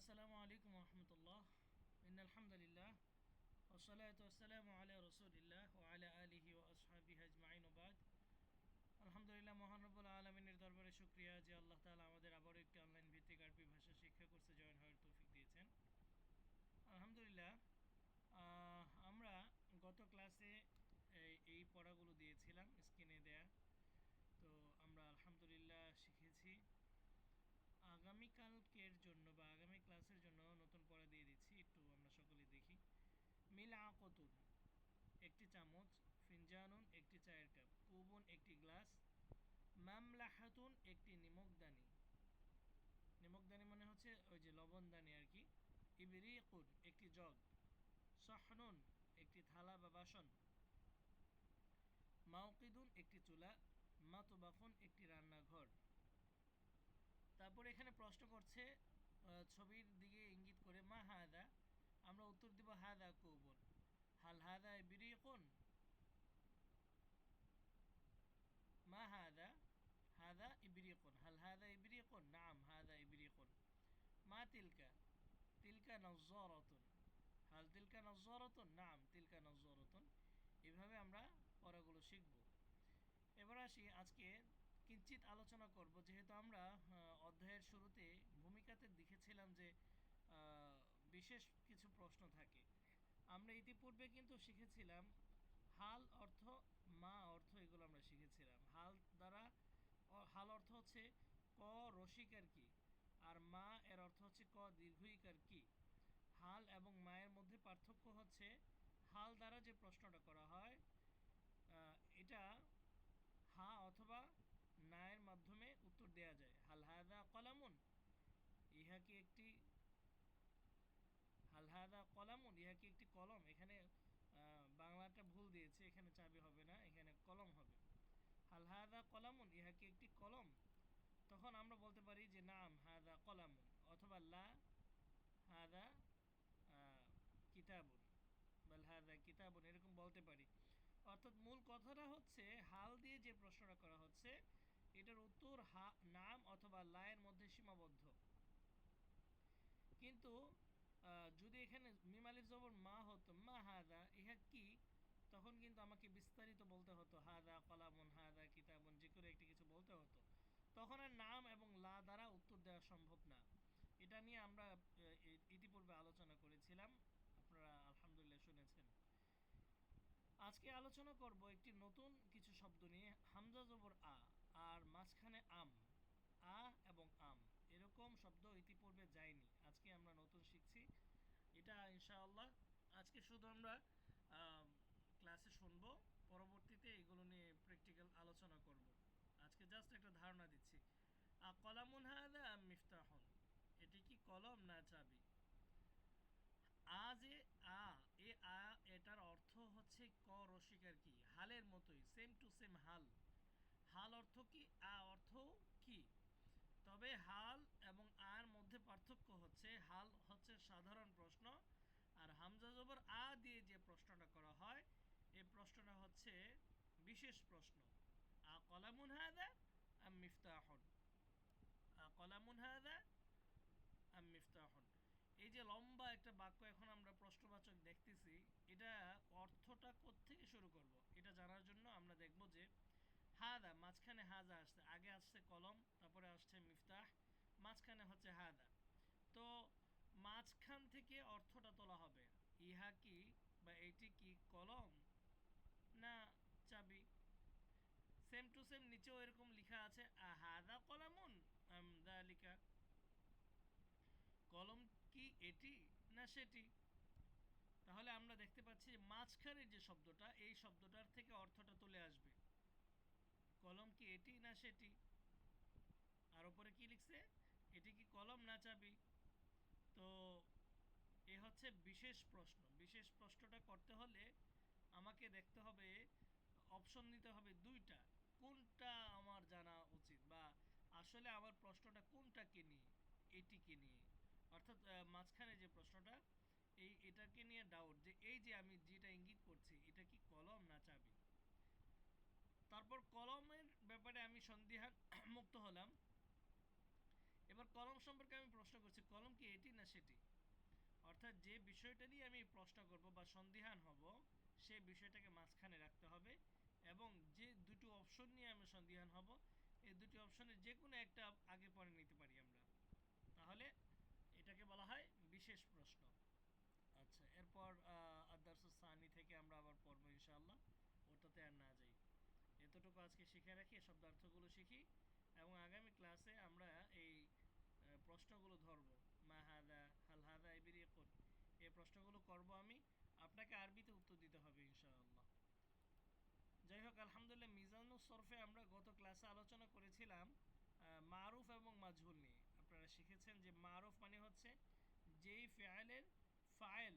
আসসালামু আলাইকুম রহমতুল্লাহ। ইন আলহামদুলিল্লাহ ওসলাত ওসালাম আলা রসুলিল্লাহ ও আলা আলিহি ও আসহাবি আজমাইন ওবাদ আলহামদুলিল্লাহ মহানবুল আলমিনের দরবারে শুক্রিয়া যে আল্লাহ তালা আমাদের আবারও একটি অনলাইন ভিত্তিক আরবি ভাষা শিক্ষা কোর্সে জয়েন হওয়ার তৌফিক দিয়েছেন আলহামদুলিল্লাহ আহ, আমরা গত ক্লাসে এই- এই পড়াগুলো দিয়েছিলাম স্ক্রিনে দেয়া তো আমরা আলহামদুলিল্লাহ শিখেছি আগামীকালকের জন্য বা আগামী ক্লাসের জন্য নতুন পড়া দিয়ে দিচ্ছি একটু আমরা সকলে দেখি মিল আকতুন একটি চামচ ফিনজানুন একটি চায়ের কাপ কুবুন একটি গ্লাস, মামলাহাতুন একটি নিমকদানি। নিমকদানি মানে হচ্ছে ওই যে লবণদানি আর কি। ইবরিকুন একটি জগ, সহনুন একটি থালা বা বাসন মাউকিদুন একটি চুলা মাতুবাফুন একটি রান্নাঘর। তারপর এখানে প্রশ্ন করছে ছবির দিকে ইঙ্গিত করে, মা হাদা, আমরা উত্তর দিব হাদা কৌবন হাল হাদা বিরিকুন মা হাদা হাদা ইবরিকুন হাল হাদা ইবরিকুন নাম হাদা ইবরিকুন তিলকা তিলকা নজ্জরাতুন হাল তিলকা নজ্জরাতুন নাম তিলকা নজ্জরাতুন এভাবে আমরা পড়াগুলো শিখব। এবার আসি আজকে কিঞ্চিত আলোচনা করব। যেহেতু আমরা অধ্যায়ের শুরুতে ভূমিকাতে দেখেছিলাম যে বিশেষ কিছু প্রশ্ন থাকে। আমরা ইতিপূর্বে কিন্তু শিখেছিলাম হাল অর্থ, মা অর্থ এগুলো আমরা শিখেছিলাম। হাল দ্বারা হাল অর্থ হচ্ছে ক রসিকার কি? আর মা এর অর্থ হচ্ছে ক, দীর্ঘইকার কি? হাল এবং মায়ের মধ্যে পার্থক্য হচ্ছে হাল দ্বারা যে প্রশ্নটা করা হয় এটা হা অথবা নায়ের মাধ্যমে উত্তর দেয়া যায়। হাল হাদা কলামুন, ইহা কি একটি হাল হাদা কলামুন, ইহা কি একটি কলম? এখানে বাংলাটা ভুল দিয়েছে, এখানে চাবি হবে না, এখানে কলম হবে। হাল হাদা কলামুন, ইহা কি একটি কলম? তখন আমরা বলতে পারি যে, নাম হাদা কলামুন অথবা লা, হাদা কিতাবুন, বাল হাদা কিতাবুন, এরকম বলতে পারি। অর্থাৎ মূল কথাটা হচ্ছে, হাল দিয়ে যে প্রশ্নটা করা হচ্ছে, এটার উত্তর হা, নাম অথবা লায়ের মধ্যে সীমাবদ্ধ। কিন্তু যদি এখানে মিমালিফ জবর মা হতো, মা হাদা, ইহা কি? তখন কিন্তু আমাকে বিস্তারিত বলতে হতো, হাদা কলামুন, হাদা কিতাবুন, যে করে একটি কিছু বলতে হতো। তখন আর নাম এবং লা দ্বারা দেওয়া সম্ভব না। এটা নিয়ে আমরা ইতিপূর্বে আলোচনা করেছিলাম। আপনারা আলহামদুলিল্লাহ শুনেছেন। আজকে আলোচনা করব একটি নতুন কিছু শব্দ নিয়ে, হামজা জবর আ, আর মাঝখানে আম, আ এবং আম। এরকম শব্দ ইতিপূর্বে যায়নি। আজকে আমরা নতুন শিখছি। এটা ইনশাআল্লাহ। আজকে শুধু আমরা আম, ক্লাসে শুনব পরবর্তীতে এগুলো নিয়ে প্র্যাকটিক্যাল আলোচনা করব আজকে জাস্ট একটা ধারণা দিচ্ছি আ কলামুন হাদা আম মিফতাহন? এটি কি কলম না চাবি? আ যে আ, এ আ, এটার অর্থ হচ্ছে ক রসিকার কি? হালের মতোই সেম টু সেম হাল। হাল অর্থ কি? আ অর্থ কি? তবে হাল এবং আর মধ্যে পার্থক্য হচ্ছে, হাল হচ্ছে সাধারণ প্রশ্ন। আর হামজা জবর আ দিয়ে যে প্রশ্নটা করা হয় এই প্রশ্নটা হচ্ছে বিশেষ প্রশ্ন। আ কলামুন হাদা আম মিফতাহন আ কলামুন হাদা আম মিফতাহন যে লম্বা একটা বাক্য এখন আমরা প্রশ্নবাচক দেখতেছি, এটা অর্থটা কোত্থেকে শুরু করব? এটা জানার জন্য আমরা দেখব যে, হাদা, মাঝখানে হাজা আসছে, আগে আসছে কলম, তারপরে আসছে মিফতাহ, মাঝখানে হচ্ছে হাদা। তো মাঝখান থেকে অর্থটা তোলা হবে। ইহা কি বা এটি কি কলম না চাবি? সেম টু সেম নিচেও এরকম লেখা আছে, আহাদা কলামুন আম দালিকা। কলম কি এটি না সেটি? তাহলে আমরা দেখতে পাচ্ছি যে মাঝখানের যে শব্দটা, এই শব্দটার থেকে অর্থটা চলে আসবে। কলম কি এটি না সেটি? আর উপরে কি লিখছে? এটি কি কলম না চাবি? তো এ হচ্ছে বিশেষ প্রশ্ন। বিশেষ প্রশ্নটা করতে হলে আমাকে দেখতে হবে, অপশন নিতে হবে দুইটা। কোনটা আমার জানা উচিত বা আসলে আমার প্রশ্নটা কোনটাকে নিয়ে, এটিকে নিয়ে? অর্থাৎ মাঝখানে যে প্রশ্নটা, এই এটাকে নিয়ে ডাউট যে এই যে আমি যেটা ইঙ্গিত করছি, এটা কি কলম না চাবি? তারপর কলমের ব্যাপারে আমি সন্দিহান মুক্ত হলাম। এবার কলম সম্পর্কে আমি প্রশ্ন করছি, কলম কি এটি না সেটি? অর্থাৎ যে বিষয়টা নিয়ে আমি প্রশ্ন করব বা সন্দিহান হব, সে বিষয়টাকে মাঝখানে রাখতে হবে এবং যে দুটো অপশন নিয়ে আমি সন্দিহান হব, এই দুটি অপশনের যে কোনো একটা আগে পরে নিতে পারি আমরা। তাহলে বিশেষ প্রশ্ন। আচ্ছা এরপর আদার্স সানি থেকে আমরা আবার পড়ব ইনশাআল্লাহ। ওটাতে আর না যাই। এতটুকু আজকে শিখে রাখি শব্দার্থগুলো শিখি এবং আগামী ক্লাসে আমরা এই প্রশ্নগুলো ধরব। মা হাদা, হাল হাদা এবিরি কোন এই প্রশ্নগুলো করব আমি। আপনাকে আরবিতে উত্তর দিতে হবে ইনশাআল্লাহ। যাই হোক, আলহামদুলিল্লাহ মিজানু সরফে আমরা গত ক্লাসে আলোচনা করেছিলাম মারুফ এবং মাজহুল নিয়ে। আপনারা শিখেছেন যে মারুফ মানে হচ্ছে যেই ফেয়ালের ফাইল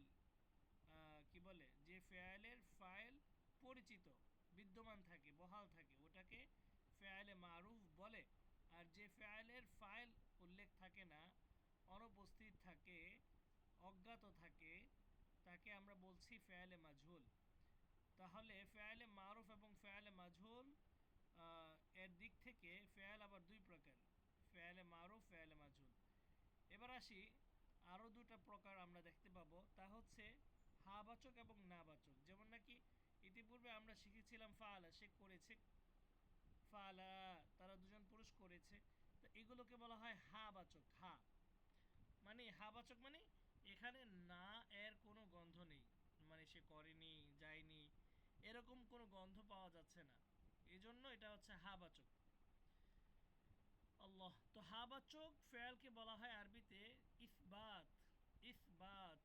কি বলে? যে ফেয়ালের ফাইল পরিচিত, বিদ্যমান থাকে, বহাল থাকে, ওটাকে ফেয়ালে মারুফ বলে। আর যে ফেয়ালের ফাইল উল্লেখ থাকে না, অনুপস্থিত থাকে, অজ্ঞাত থাকে, তাকে আমরা বলছি ফেয়ালে মাঝুল তাহলে ফেয়ালে মারুফ এবং ফেয়ালে মাঝুল এর দিক থেকে ফেয়াল আবার দুই প্রকার, ফেয়ালে মারুফ, ফেয়ালে মাঝুল এবার আসি আরও দুটা প্রকার আমরা দেখতে পাবো। তা হচ্ছে হাবাচক এবং নাবাচক। যেমন নাকি ইতিপূর্বে আমরা শিখেছিলাম ফালা, সে করেছে ফালা, তারা দুজন পুরুষ করেছে। তো এগুলোকে বলা হয় হাবাচক, হা। মানে হাবাচক মানে এখানে না, এর কোনো গন্ধ নেই। মানে সে করেনি, যায়নি, এরকম কোনো গন্ধ পাওয়া যাচ্ছে না। এই জন্য এটা হচ্ছে হাবাচক। আল্লাহ। তো হাবাচক ফেয়ালকে বলা হয় আরবিতে ইসবাত ইসবাত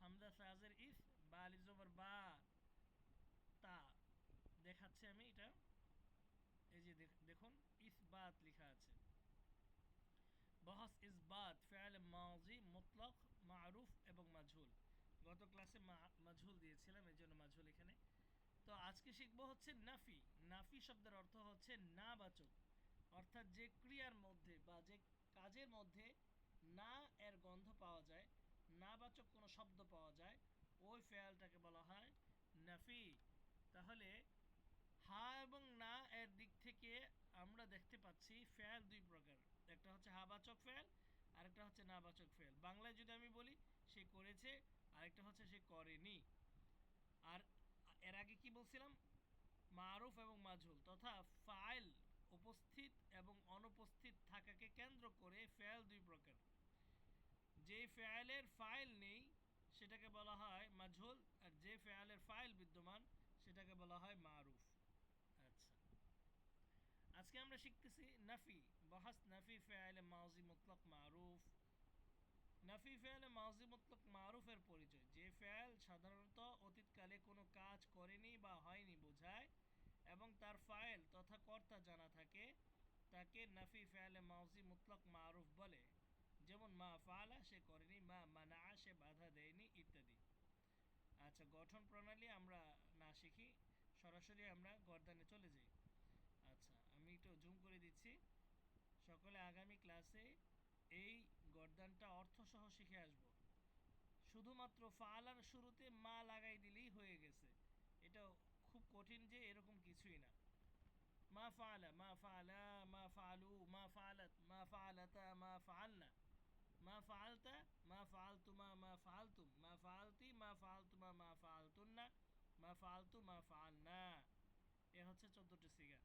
হামদা সাজের ইস বা আলিজবর বা তা দেখাচ্ছে আমি এটা এই যে দেখুন ইসবাত লেখা আছে। বহস ইসবাত ফেয়াল মাজি মুতলক, মারুফ এবং মাঝুল গত ক্লাসে মাঝুল দিয়েছিলাম, এই জন্য মাঝুল এখানে। তো আজকে শিখব হচ্ছে নাফি। নাফি শব্দের অর্থ হচ্ছে না বাচক অর্থাৎ যে ক্রিয়ার মধ্যে বা যে কাজের মধ্যে না এর গন্ধ পাওয়া যায় না কোনো শব্দ পাওয়া যায়, ওই ফেয়ালটাকে বলা হয় নাফি। তাহলে হা এবং না এর দিক থেকে আমরা দেখতে পাচ্ছি ফেয়াল দুই প্রকার। একটা হচ্ছে হাবাচক ফেয়াল, আরেকটা হচ্ছে নাবাচক ফেয়াল। বাংলায় যদি আমি বলি, সে করেছে, আরেকটা হচ্ছে সে করেনি। আর এর আগে কি বলছিলাম? মারুফ এবং মাঝুল তথা ফাইল উপস্থিত এবং অনুপস্থিত থাকাকে কেন্দ্র করে ফেয়াল দুই প্রকার যে ফেয়ালের ফাইল নেই, সেটাকে বলা হয় মাঝুল আর যে ফেয়ালের ফাইল বিদ্যমান, সেটাকে বলা হয় মারুফ। আচ্ছা। আজকে আমরা শিখতেছি নাফি, বহাস নাফি ফেয়ালে মাউজি মুতলক মারুফ। নাফি ফেয়ালে মাউজি মুতলক মারুফের পরিচয়, যে ফেয়াল সাধারণত অতীতকালে কোনো কাজ করেনি বা হয়নি বোঝায়, এবং তার ফাইল তথা কর্তা জানা থাকে, তাকে নাফি ফেয়ালে মাউজি মুতলক মারুফ বলে। যেমন মা ফালা, সে করেনি, মা মানা সে বাধা দেয়নি, ইত্যাদি। আচ্ছা গঠন প্রণালী আমরা না শিখি, সরাসরি আমরা গর্দানে চলে যাই। আচ্ছা আমি একটু জুম করে দিচ্ছি। সকলে আগামী ক্লাসে এই গর্দানটা অর্থসহ শিখে আসব। শুধুমাত্র ফালার শুরুতে মা লাগাই দিলেই হয়ে গেছে। এটা খুব কঠিন যে এরকম কিছুই না। মা ফালা মা ফালা, মা ফালু, মা ফালাত, মা ফালাতা, মা ফালনা। মা ফালতা মা ফালতুমা মা ফালতুম মা ফালতি মা ফালতুমা মা ফালতুন্না মা ফালতু মা ফালনা এ হচ্ছে চোদ্দোটি সিগা।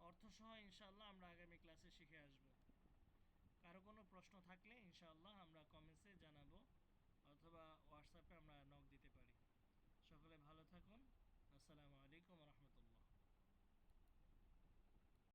অর্থসহ ইনশাল্লাহ আমরা আগামী ক্লাসে শিখে আসব। কারও কোনো প্রশ্ন থাকলে ইনশাল্লাহ আমরা কমেন্টসে জানাব, অথবা হোয়াটসঅ্যাপে আমরা নক দিতে পারি। সকলে ভালো থাকুন। আসসালামু আলাইকুম রহমতুল্লাহ।